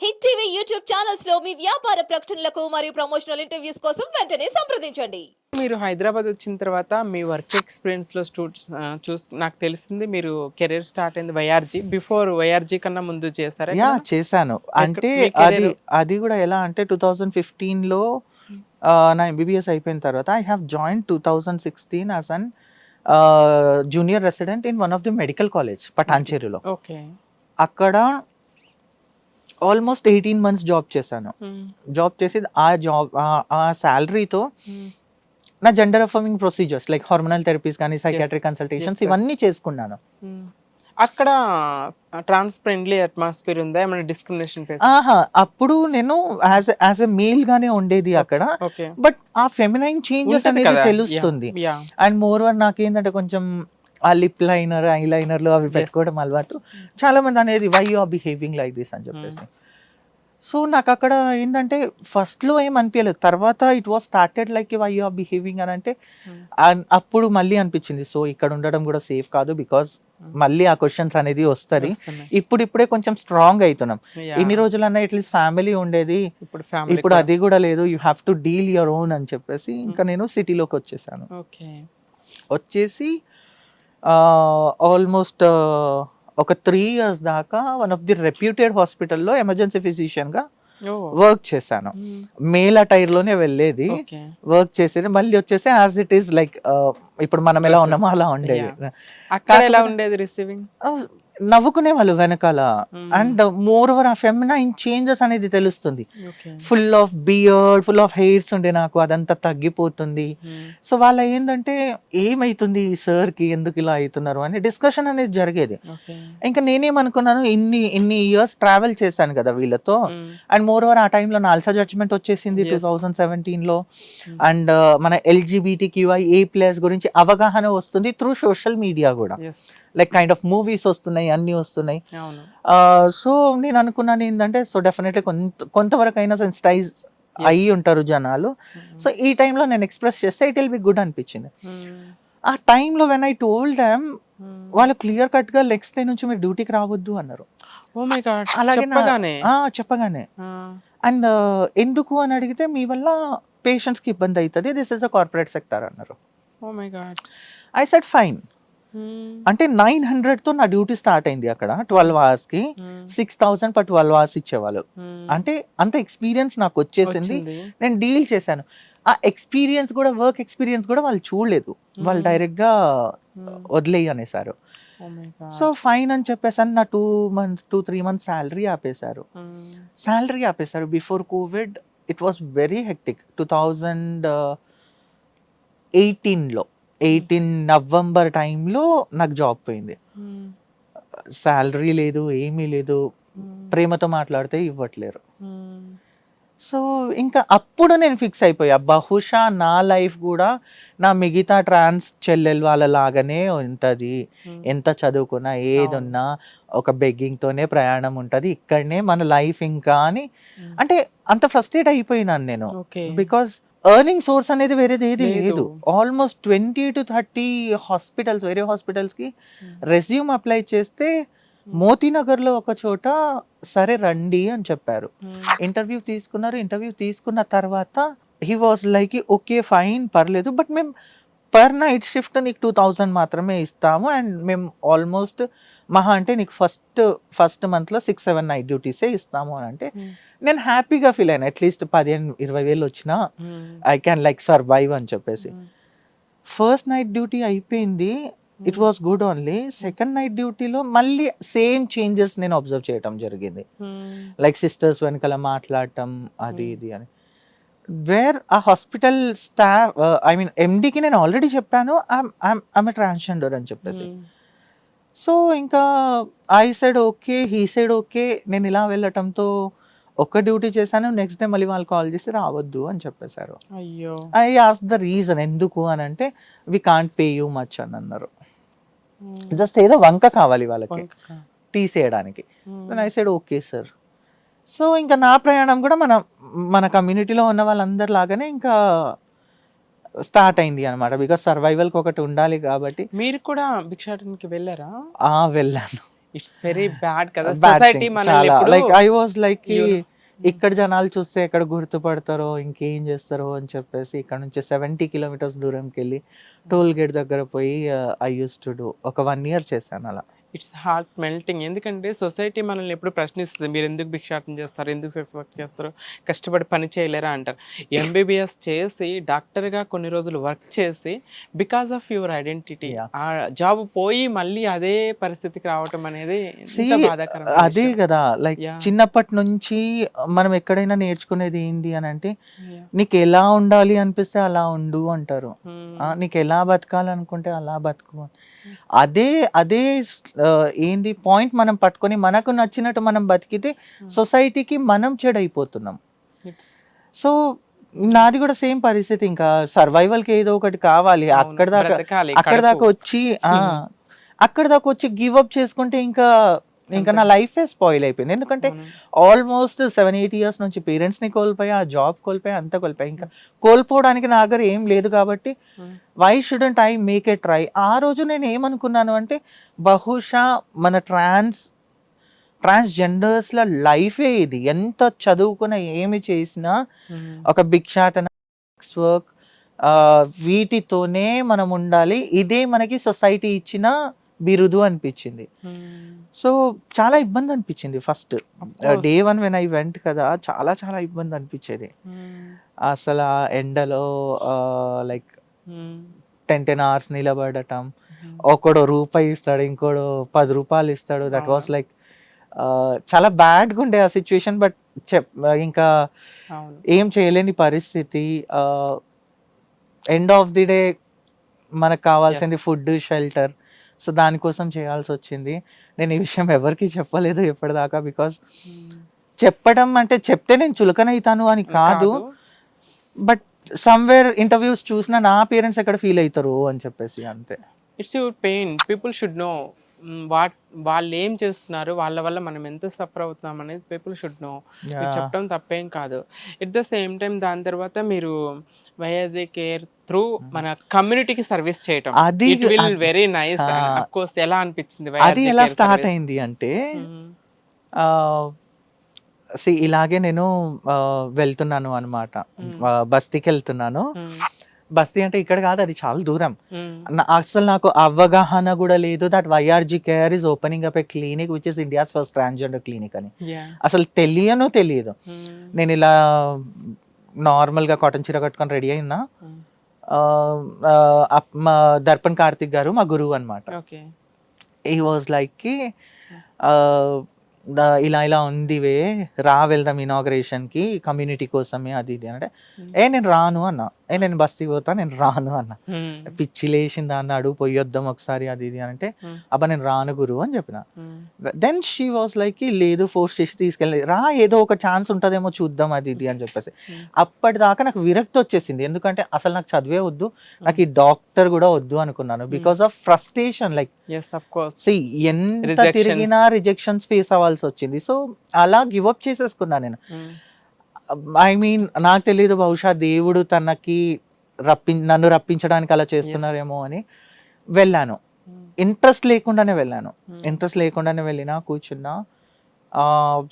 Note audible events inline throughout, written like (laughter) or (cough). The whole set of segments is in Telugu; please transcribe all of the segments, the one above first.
హిట్ టీవీ యూట్యూబ్ ఛానల్స్లో మీ వ్యాపార ప్రకటనలకు మరియు ప్రమోషనల్ ఇంటర్వ్యూస్ కోసం వెంటనే సంప్రదించండి. మీరు హైదరాబాద్ వచ్చిన తర్వాత మీ వర్క్ ఎక్స్పీరియన్స్లో స్టూడెంట్స్ చూస్ నాకు తెలిసింది మీరు కెరీర్ స్టార్ట్ అయింది వైఆర్జీ. బిఫోర్ వైఆర్జీ కన్నా ముందు చేశారా యా? చేశాను. అంటే అది అది కూడా ఎలా అంటే టూ థౌజండ్ ఫిఫ్టీన్లో ఆ, నా ఎంబీబీఎస్ అయిపోయిన తర్వాత I have join two thousand sixteen as an junior resident in one of the medical college పటాన్చేరిలో. Okay. అక్కడ ఆల్మోస్ట్ ఎయిటీన్ మంత్స్ జాబ్ చేశాను. జాబ్ చేసి ఆ జాబ్ ఆ శాలరీతో నా gender affirming procedures like hormonal therapies కానీ సైకాట్రిక్ కన్సల్టేషన్స్. ఇవన్నీ చేసుకున్నాను. అక్కడ ట్రాన్స్ ఫ్రెండ్లీ అట్మాస్ఫియర్ ఉందా? ఏమైనా డిస్క్రిమినేషన్ ఆహా అప్పుడు నేను యాజ్ యాజ్ ఎ మేల్ గానే ఉండేది అక్కడ. బట్ ఆ ఫెమినైన్ చేంజెస్ అనేది తెలుస్తుంది. అండ్ మోర్ ఓవర్ నాకేంటంటే కొంచెం ఆ లిప్ లైనర్ ఐ లైనర్లు అవి పెట్టుకోవడం అలవాటు. చాలా మంది అనేది why you are behaving like this అని చెప్పేసి. సో నాకు అక్కడ ఏంటంటే ఫస్ట్లో ఏం అనిపించలేదు తర్వాత it was started like why you are behaving అని అంటే అన్- అప్పుడు మళ్ళీ అనిపించింది. సో ఇక్కడ ఉండడం కూడా సేఫ్ కాదు బికాస్ మళ్ళీ ఆ క్వశ్చన్స్ అనేది వస్తుంది. ఇప్పుడు ఇప్పుడే కొంచెం స్ట్రాంగ్ అవుతున్నాం ఇన్ని రోజులన్నా అట్లీస్ట్ ఫ్యామిలీ ఉండేది. ఇప్పుడు అది కూడా లేదు. You have to deal your own అని చెప్పేసి ఇంకా నేను సిటీలోకి వచ్చేసాను. ఓకే వచ్చేసి ఆల్మోస్ట్ ఒక త్రీ ఇయర్స్ దాకా వన్ ఆఫ్ ది రెప్యూటెడ్ హాస్పిటల్లో ఎమర్జెన్సీ ఫిజిషియన్గా వర్క్ చేశాను. మేల్ అటైర్లోనే వెళ్ళేది వర్క్ చేసేది. మళ్ళీ వచ్చేసి యాజ్ ఇట్ ఈస్ లైక్ ఇప్పుడు మనం ఎలా ఉన్నామో అలా ఉండేది. అక్కడ ఎలా ఉండేది రిసీవింగ్ నవ్వుకునే వాళ్ళు వెనకాల అండ్ మోర్ ఓవర్ ఆ ఫెమినైన్ చేంజెస్ అనేది తెలుస్తుంది. Full of beard full of hairs ఉండే నాకు అదంతా తగ్గిపోతుంది. సో వాళ్ళ ఏంటంటే ఏమైతుంది ఈ సార్కి ఎందుకు ఇలా అవుతున్నారు? అని డిస్కషన్ అనేది జరిగేది. ఇంకా నేనేమనుకున్నాను ఇన్ని ఇన్ని ఇయర్స్ ట్రావెల్ చేశాను కదా వీళ్ళతో. అండ్ మోర్ ఓవర్ ఆ టైంలో నాల్సా జడ్జ్మెంట్ వచ్చేసింది టూ. థౌజండ్ సెవెంటీన్లో. అండ్ మన ఎల్జిబిటి క్యూఐ ఏ ప్లస్ గురించి అవగాహన వస్తుంది త్రూ సోషల్ మీడియా కూడా. లైక్ కైండ్ ఆఫ్ మూవీస్ వస్తున్నాయి అన్ని వస్తున్నాయి. సో నేను అనుకున్నాను ఏంటంటే సో డెఫినెట్లీ కొంత కొంతవరకు అయినా సెన్సిటైజ్ అయ్యి ఉంటారు జనాలు. సో ఈ టైంలో నేను ఎక్స్ప్రెస్ చేస్తే ఇట్ విల్ బి గుడ్ అనిపించింది. ఆ టైంలో వెన్ ఐ టోల్డ్ దెమ్ వాళ్ళు క్లియర్ కట్గా నెక్స్ట్ డే నుంచి మీరు డ్యూటీకి రావద్దు అన్నారు. గాడ్ అలాగే చెప్పగానే? అండ్ ఎందుకు అని అడిగితే మీ వల్ల పేషెంట్స్కి ఇబ్బంది అవుతుంది this is a corporate sector అన్నారు. ఐ సెట్ ఫైన్ అంటే నైన్ హండ్రెడ్తో నా డ్యూటీ స్టార్ట్ అయింది అక్కడ ట్వెల్వ్ అవర్స్కి six thousand per twelve hours ఇచ్చేవాళ్ళు. అంటే అంత ఎక్స్పీరియన్స్ నాకు వచ్చేసింది. నేను డీల్ చేశాను. ఆ ఎక్స్పీరియన్స్ కూడా వర్క్ ఎక్స్పీరియన్స్ కూడా వాళ్ళు చూడలేదు. వాళ్ళు డైరెక్ట్గా వదిలేయి అనేసారు. సో ఫైన్ అని చెప్పేసాను నా two months two three months salary ఆపేశారు. శాలరీ ఆపేశారు. Before COVID it was very hectic. Two thousand ఎయిటీన్లో. ఎయిటీన్ నవంబర్ టైంలో నాకు జాబ్ పోయింది. శాలరీ లేదు ఏమీ లేదు. ప్రేమతో మాట్లాడితే ఇవ్వట్లేరు. సో ఇంకా అప్పుడు నేను ఫిక్స్ అయిపోయా. బహుశా నా లైఫ్ కూడా నా మిగతా ట్రాన్స్ చెల్లెలు వాళ్ళ లాగానే ఉంటది ఎంత చదువుకున్నా ఏదున్నా ఒక begging తోనే ప్రయాణం ఉంటది. ఇక్కడనే మన లైఫ్ ఇంకా అని అంటే అంత ఫ్రస్ట్రేట్ అయిపోయినాను నేను. బికాస్ ఎర్నింగ్ సోర్స్ అనేది వేరేది ఏది లేదు. Almost twenty two thirty hospitals వేరే హాస్పిటల్స్కి రెజ్యూమ్ అప్లై చేస్తే మోతీనగర్లో ఒక చోట సరే రండి అని చెప్పారు. ఇంటర్వ్యూ తీసుకున్నారు. ఇంటర్వ్యూ తీసుకున్న తర్వాత he was like okay fine పర్లేదు. బట్ మేము పర్ నైట్ షిఫ్ట్ నీకు టూ థౌజండ్ మాత్రమే ఇస్తాము. అండ్ మేము ఆల్మోస్ట్ మహా అంటే నీకు ఫస్ట్ ఫస్ట్ మంత్లో సిక్స్ సెవెన్ నైట్ డ్యూటీసే ఇస్తాము అని అంటే నేను హ్యాపీగా ఫీల్ అయినా అట్లీస్ట్ పదిహేను ఇరవై వేలు వచ్చినా ఐ క్యాన్ లైక్ సర్వైవ్ అని చెప్పేసి. ఫస్ట్ నైట్ డ్యూటీ అయిపోయింది. It was good only second night డ్యూటీలో మళ్ళీ సేమ్ చేంజెస్ నేను అబ్జర్వ్ చేయటం జరిగింది. లైక్ సిస్టర్స్ వెనకాల మాట్లాడటం అది Hmm. ఇది అని. వేర్ ఆ హాస్పిటల్ స్టాఫ్ ఐ మీన్ ఎండికి నేను ఆల్రెడీ చెప్పాను ఆమె ట్రాన్స్జెండర్ అని చెప్పేసి. సో ఇంకా I said okay he said okay నేను ఇలా వెళ్ళటంతో ఒక్క డ్యూటీ చేశాను నెక్స్ట్ డే మళ్ళీ వాళ్ళు కాల్ చేసి రావద్దు అని చెప్పేశారు. అయ్యో. ఐ ఆస్ ద రీజన్ ఎందుకు అని అంటే we can't pay you much అని అన్నారు. జస్ట్ ఏదో వంక కావాలి వాళ్ళకి. తీసేయడానికి. I said okay sir so ఇంకా నా ప్రయాణం కూడా మన మన కమ్యూనిటీలో ఉన్న వాళ్ళందరి లాగానే ఇంకా స్టార్ట్ అయింది అనమాట బికాస్ సర్వైవల్కి ఒకటి ఉండాలి కాబట్టి మీరు కూడా భిక్షాటనకి వెళ్ళారా? ఆ వెళ్ళాను. ఇట్స్ వెరీ బ్యాడ్ కదా. సొసైటీ చాలా. లైక్ ఐ వాజ్ లైక్ ఇక్కడ జనాలు చూస్తే ఎక్కడ గుర్తుపడతారో ఇంకేం చేస్తారో అని చెప్పేసి ఇక్కడ నుంచి సెవెంటీ కిలోమీటర్స్ దూరంకి వెళ్ళి టోల్ గేట్ దగ్గర పోయి ఐ యూస్ టు డూ ఒక వన్ ఇయర్ చేశాను అలా. ఇట్స్ హార్ట్ మెల్టింగ్ ఎందుకంటే సొసైటీ మనల్ని ఎప్పుడు ప్రశ్నిస్తుంది మీరు ఎందుకు భిక్షాటం చేస్తారు ఎందుకు సెక్స్ వర్క్ చేస్తారు కష్టపడి పని చేయలేరా అంటారు ఎంబీబీఎస్ చేసి డాక్టర్గా కొన్ని రోజులు వర్క్ చేసి బికాస్ ఆఫ్ యువర్ ఐడెంటిటీ. ఆ జాబ్ పోయి మళ్ళీ అదే పరిస్థితికి రావటం అనేది అదే. కదా లైక్. చిన్నప్పటి నుంచి మనం ఎక్కడైనా నేర్చుకునేది ఏంటి అని అంటే. నీకు ఎలా ఉండాలి అనిపిస్తే అలా ఉండు అంటారు Hmm. నీకు ఎలా బతకాలనుకుంటే అలా బతుకు అదే అదే ఆ, ఏంది? పాయింట్ మనం పట్టుకొని మనకు నచ్చినట్టు మనం బతికితే సొసైటీకి మనం చెడైపోతున్నాం. సో నాది కూడా సేమ్ పరిస్థితి. ఇంకా సర్వైవల్కి ఏదో ఒకటి కావాలి. అక్కడ దాకా అక్కడ దాకా. వచ్చి అక్కడ దాకా వచ్చి గివ్ అప్ చేసుకుంటే ఇంకా ఇంకా నా లైఫ్ స్పాయిల్ అయిపోయింది ఎందుకంటే. ఆల్మోస్ట్ సెవెన్ ఎయిట్ ఇయర్స్ నుంచి పేరెంట్స్ని కోల్పోయా ఆ జాబ్ కోల్పోయా అంతా కోల్పోయా ఇంకా కోల్పోవడానికి నా దగ్గర ఏం లేదు కాబట్టి. Why shouldn't I make a try ఆ రోజు నేను ఏమనుకున్నాను అంటే బహుశా మన ట్రాన్స్ ట్రాన్స్జెండర్స్ల లైఫే ఇది ఎంత చదువుకున్న ఏమి చేసినా. ఒక భిక్షాటన వర్క్ వీటితోనే మనం ఉండాలి ఇదే మనకి సొసైటీ ఇచ్చిన బిరుదు అనిపించింది Hmm. సో చాలా ఇబ్బంది అనిపించింది first. Day one when I went కదా చాలా చాలా ఇబ్బంది అనిపించేది Hmm. అసలు ఎండలో లైక్. టెన్ టెన్ అవర్స్ నిలబడటం Hmm. ఒకడు రూపాయి ఇస్తాడు ఇంకోడు పది రూపాయలు ఇస్తాడు దట్ వాస్. లైక్ చాలా బ్యాడ్గా ఉండే ఆ సిచ్యువేషన్ బట్ చెప్ ఇంకా ఏం చేయలేని పరిస్థితి ఎండ్ ఆఫ్ ది డే మనకు కావాల్సింది ఫుడ్ షెల్టర్ సో దానికోసం చేయాల్సి వచ్చింది. నేను ఈ విషయం ఎవరికి చెప్పలేదు ఎప్పటిదాకా బికాస్ Hmm. చెప్పడం అంటే చెప్తే నేను చులకనవుతాను అని కాదు. బట్ సమ్వేర్ ఇంటర్వ్యూస్ చూసిన నా పేరెంట్స్ ఎక్కడ ఫీల్ అవుతారు అని చెప్పేసి అంతే. It's your pain people should know what వాళ్ళు ఏం చేస్తున్నారు వాళ్ళ వల్ల మనం ఎంత సఫర్ అవుతున్నాం అనేది పీపుల్ షుడ్ నో. చెప్పడం తప్పేం కాదు. ఎట్ ద సేమ్ టైం దాని తర్వాత మీరు వైఎస్ఏ కేర్ త్రూ మన కమ్యూనిటీకి సర్వీస్ చేయటం. అది- విల్ వెరీ నైస్ కోర్స్ ఎలా అనిపించింది అది ఎలా స్టార్ట్ అయింది అంటే Hmm. సి ఇలాగే నేను వెళ్తున్నాను అనమాట బస్తీకి వెళ్తున్నాను. బస్తీ అంటే ఇక్కడ కాదు అది చాలా దూరం. అసలు నాకు అవగాహన కూడా లేదు that YRG care is opening up a clinic which is India's first transgender clinic అని. అసలు తెలియను తెలియదు. నేను ఇలా నార్మల్గా కాటన్ చీర కట్టుకొని రెడీ అయినా అప్- మా దర్పణ్ కార్తిక్ గారు మా గురువు అనమాట ఓకే. ఈ వాజ్ లైక్కి ఇలా ఇలా ఉంది వే రా వెళ్దాం ఇనాగ్రేషన్కి కమ్యూనిటీ కోసమే అది ఇది అంటే ఏ నేను రాను అన్న. ఏ నేను బస్తీ పోతా నేను రాను అన్న. పిచ్చి లేచిందా అన్నాడు పొయ్యొద్దాం ఒకసారి అది ఇది అని అంటే. అబ్బా నేను రాను గురు అని చెప్పిన. దెన్ షీ వాజ్ లైక్ లేదు ఫోర్స్ చేసి తీసుకెళ్ళి రా ఏదో ఒక ఛాన్స్ ఉంటుందేమో చూద్దాం అది ఇది అని చెప్పేసి. అప్పటిదాకా నాకు విరక్తి వచ్చేసింది. ఎందుకంటే అసలు నాకు చదివే వద్దు నాకు ఈ డాక్టర్ కూడా వద్దు అనుకున్నాను. Because of frustration like see ఎంత. తిరిగినా రిజెక్షన్స్ ఫేస్ అవ్వాల్సి వచ్చింది. సో అలా గివ్ అప్ చేసేసుకున్నా నేను. ఐ మీన్ నాకు తెలియదు బహుశా దేవుడు తనకి రప్పి నన్ను రప్పించడానికి అలా చేస్తున్నారేమో అని వెళ్ళాను. ఇంట్రెస్ట్ లేకుండానే వెళ్ళాను. ఇంట్రెస్ట్ లేకుండానే వెళ్ళినా కూర్చున్నా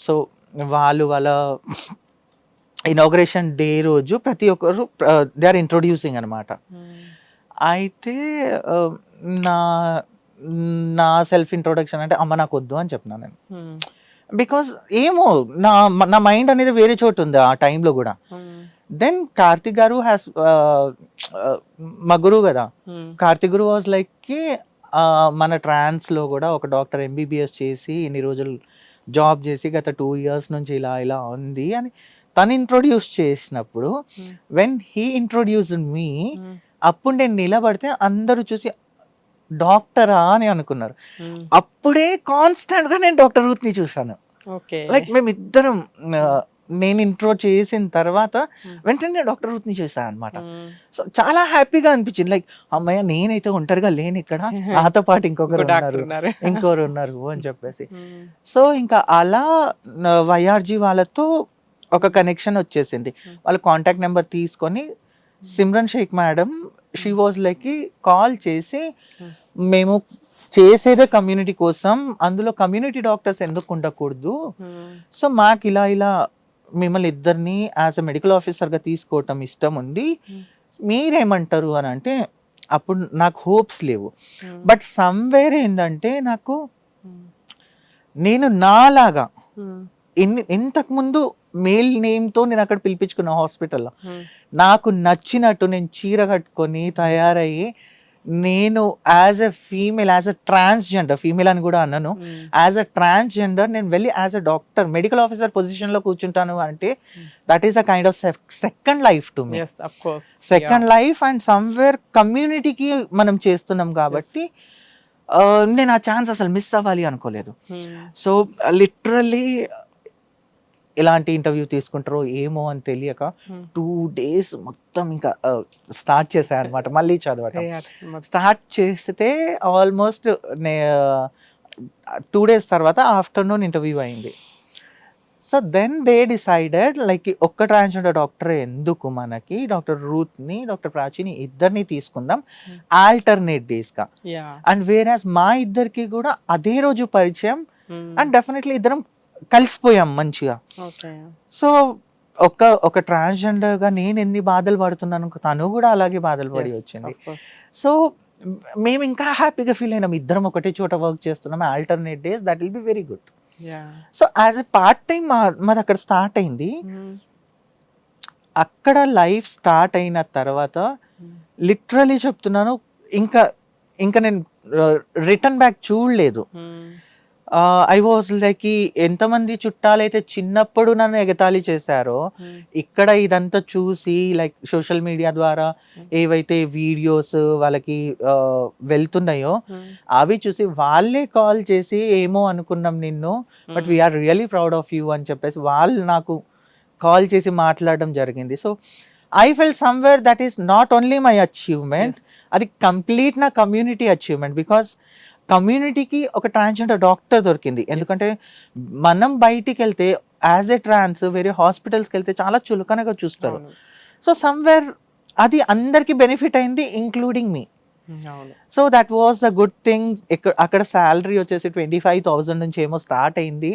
సో వాళ్ళు వాళ్ళ ఇనాగ్రేషన్ డే రోజు ప్రతి ఒక్కరు దే ఆర్ ఇంట్రొడ్యూసింగ్ అనమాట అయితే నా నా సెల్ఫ్ ఇంట్రొడక్షన్ అంటే అమ్మ నాకు వద్దు అని చెప్పినా నేను. బికాస్ ఏమో నా నా మైండ్ అనేది వేరే చోటు ఉంది ఆ టైంలో కూడా. దెన్ కార్తిక్ గారు హ్యాస్ మా గురువు కదా. కార్తిక్ గురు వాజ్ లైక్ మన ట్రాన్స్లో కూడా ఒక డాక్టర్ ఎంబీబీఎస్ చేసి ఇన్ని రోజులు జాబ్ చేసి గత టూ ఇయర్స్ నుంచి ఇలా ఇలా ఉంది అని తను ఇంట్రొడ్యూస్ చేసినప్పుడు వెన్ హీ ఇంట్రొడ్యూస్ మీ అప్పుడు నేను నిలబడితే అందరూ చూసి డాక్టరా అని అనుకున్నారు. అప్పుడే కాన్స్టెంట్గా నేను డాక్టర్ రూత్ని చూసాను ఓకే. లైక్ మేమిద్దరం నేను ఇంట్రో చేసిన తర్వాత వెంటనే డాక్టర్ రూత్ని చేశాను అనమాట సో చాలా హ్యాపీగా అనిపించింది. లైక్ అమ్మయ్య నేనైతే ఒంటరిగా లేను ఇక్కడ. (laughs) నాతో పాటు ఇంకొకరు ఉన్నారు. ఇంకొకరు ఉన్నారు అని చెప్పేసి. సో ఇంకా అలా వైఆర్జీ వాళ్ళతో ఒక కనెక్షన్ వచ్చేసింది. వాళ్ళ కాంటాక్ట్ నెంబర్ తీసుకొని Simran Shaikh madam she was like call చేసి మేము చేసేదే కమ్యూనిటీ కోసం అందులో కమ్యూనిటీ డాక్టర్స్ ఎందుకు ఉండకూడదు? సో మాకు ఇలా ఇలా మిమ్మల్ని ఇద్దరిని యాజ్ అ మెడికల్ ఆఫీసర్గా తీసుకోవటం ఇష్టం ఉంది. Hmm. మీరేమంటారు అని అంటే అప్పుడు నాకు హోప్స్ లేవు. బట్ సమ్వేర్ ఏంటంటే నాకు నేను నాలాగా ఇన్ని ఇంతకు ముందు మేల్ నేమ్తో నేను అక్కడ పిలిపించుకున్న హాస్పిటల్లో. నాకు నచ్చినట్టు నేను చీర కట్టుకొని తయారయ్యి నేను as a female as a transgender female అని కూడా అన్నాను యాజ్ అ ట్రాన్స్జెండర్ నేను వెళ్ళి as a doctor medical officer పొజిషన్లో కూర్చుంటాను అంటే that is a kind of second life to me second life and somewhere కమ్యూనిటీకి మనం చేస్తున్నాం కాబట్టి నేను ఆ ఛాన్స్ అసలు మిస్ అవ్వాలి అనుకోలేదు. సో లిటరల్లీ ఎలాంటి ఇంటర్వ్యూ తీసుకుంటారో ఏమో అని తెలియక టూ డేస్ మొత్తం ఇంకా స్టార్ట్ చేశాను అనమాట మళ్ళీ చదవటం. స్టార్ట్ చేస్తే ఆల్మోస్ట్ నే టూ డేస్ తర్వాత ఆఫ్టర్నూన్ ఇంటర్వ్యూ అయింది. So then they decided like ఒక్క ట్రాన్స్జెండర్ డాక్టర్ ఎందుకు మనకి? డాక్టర్ రూత్ని డాక్టర్ ప్రాచీని ఇద్దరిని తీసుకుందాం. Hmm. ఆల్టర్నేట్ డేస్గా. అండ్ వేరాజ్ మా ఇద్దరికి కూడా అదే రోజు పరిచయం. అండ్ డెఫినెట్లీ ఇద్దరం కలిసిపోయాం మంచిగా. సో ఒక ఒక transgender గా నేను ఎన్ని బాధలు పడుతున్నాను తను కూడా అలాగే బాధలు పడి వచ్చింది. సో మేము ఇంకా హ్యాపీగా ఫీల్ అయినాం. ఇద్దరం ఒకటే చోట వర్క్ చేస్తున్నాం. Alternate days that will be very good so as a part time మాది అక్కడ స్టార్ట్ అయింది. అక్కడ లైఫ్ స్టార్ట్ అయిన తర్వాత లిటరలీ చెప్తున్నాను ఇంకా ఇంకా నేను రిటర్న్ బ్యాక్ చూడలేదు. ఐ వాజ్ లైక్ ఎంతమంది చుట్టాలైతే చిన్నప్పుడు నన్ను ఎగతాళి చేశారో ఇక్కడ ఇదంతా చూసి లైక్ సోషల్ మీడియా ద్వారా ఏవైతే వీడియోస్ వాళ్ళకి వెళ్తున్నాయో అవి చూసి వాళ్ళే కాల్ చేసి ఏమో అనుకున్నాం నిన్ను but we're really proud of you అని చెప్పేసి వాళ్ళు నాకు కాల్ చేసి మాట్లాడడం జరిగింది. So I fell somewhere that is not only my achievement అది కంప్లీట్ నా కమ్యూనిటీ అచీవ్మెంట్ బికాస్ కమ్యూనిటీకి ఒక ట్రాన్స్జెండర్ డాక్టర్ దొరికింది. ఎందుకంటే మనం బయటికి వెళ్తే యాజ్ ఎ ట్రాన్స్ వేరే హాస్పిటల్స్కి వెళ్తే చాలా చులకనగా చూస్తారు. సో సమ్వేర్ అది అందరికి బెనిఫిట్ అయింది including me. So that was the good thing అక్కడ శాలరీ వచ్చేసి ట్వంటీ ఫైవ్ థౌజండ్ నుంచి ఏమో స్టార్ట్ అయింది.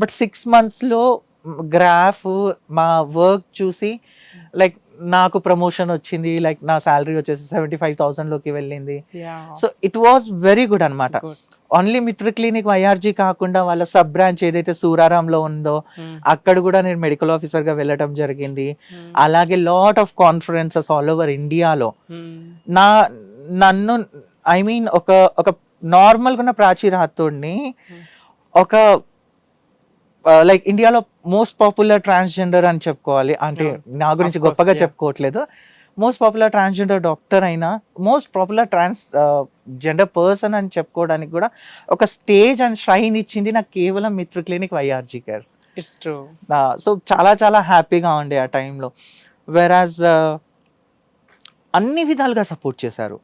బట్ సిక్స్ మంత్స్లో గ్రాఫ్ మా వర్క్ చూసి లైక్ నాకు ప్రమోషన్ వచ్చింది లైక్ నా శాలరీ వచ్చేసి సెవెంటీ ఫైవ్ థౌసండ్లోకి వెళ్ళింది. Yeah so it was very good అనమాట ఓన్లీ మిత్ర క్లినిక్ వైఆర్జీ కాకుండా వాళ్ళ సబ్ బ్రాంచ్ ఏదైతే సూరారాంలో ఉందో అక్కడ కూడా నేను మెడికల్ ఆఫీసర్గా వెళ్ళటం జరిగింది. అలాగే lot of conferences all over ఇండియాలో నా నన్ను ఐ మీన్ ఒక ఒక నార్మల్గా ఉన్న ప్రాచీ రాథోడ్ని ఒక లైక్ ఇండియాలో మోస్ట్ పాపులర్ ట్రాన్స్జెండర్ అని చెప్పుకోవాలి. అంటే. నా గురించి గొప్పగా. చెప్పుకోవట్లేదు. మోస్ట్ పాపులర్ ట్రాన్స్జెండర్ డాక్టర్ అయినా most popular transgender person అని చెప్పుకోవడానికి కూడా ఒక స్టేజ్ అండ్ షైన్ ఇచ్చింది నాకు కేవలం Mitra clinic YRG care it's true so చాలా చాలా హ్యాపీగా ఉండే ఆ టైంలో వెరాజ్ అన్ని విధాలుగా సపోర్ట్ చేశారు.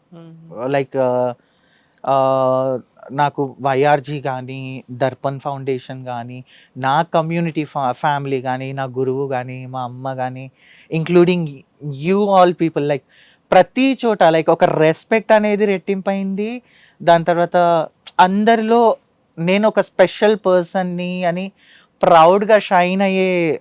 లైక్ నాకు వైఆర్జీ కానీ దర్పణ్ ఫౌండేషన్ కానీ నా కమ్యూనిటీ ఫ్యామిలీ కానీ నా గురువు కానీ మా అమ్మ కానీ including you all people like ప్రతి చోట లైక్ ఒక రెస్పెక్ట్ అనేది రెట్టింపైంది. దాని తర్వాత అందరిలో నేను ఒక స్పెషల్ పర్సన్ని అని ప్రౌడ్గా షైన్ అయ్యే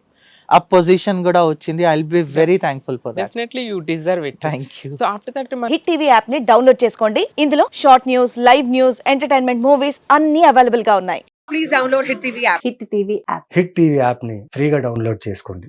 ఆ పొజిషన్ కూడా వచ్చింది. I be very thankful for that definitely you deserve it thank you so after that hit TV యాప్ని డౌన్లోడ్ చేసుకోండి. ఇందులో short news live news entertainment movies అన్ని అవైలబుల్గా ఉన్నాయి. Please download Hit TV app. Hit TV app hit TV యాప్ని ఫ్రీగా డౌన్లోడ్ చేసుకోండి.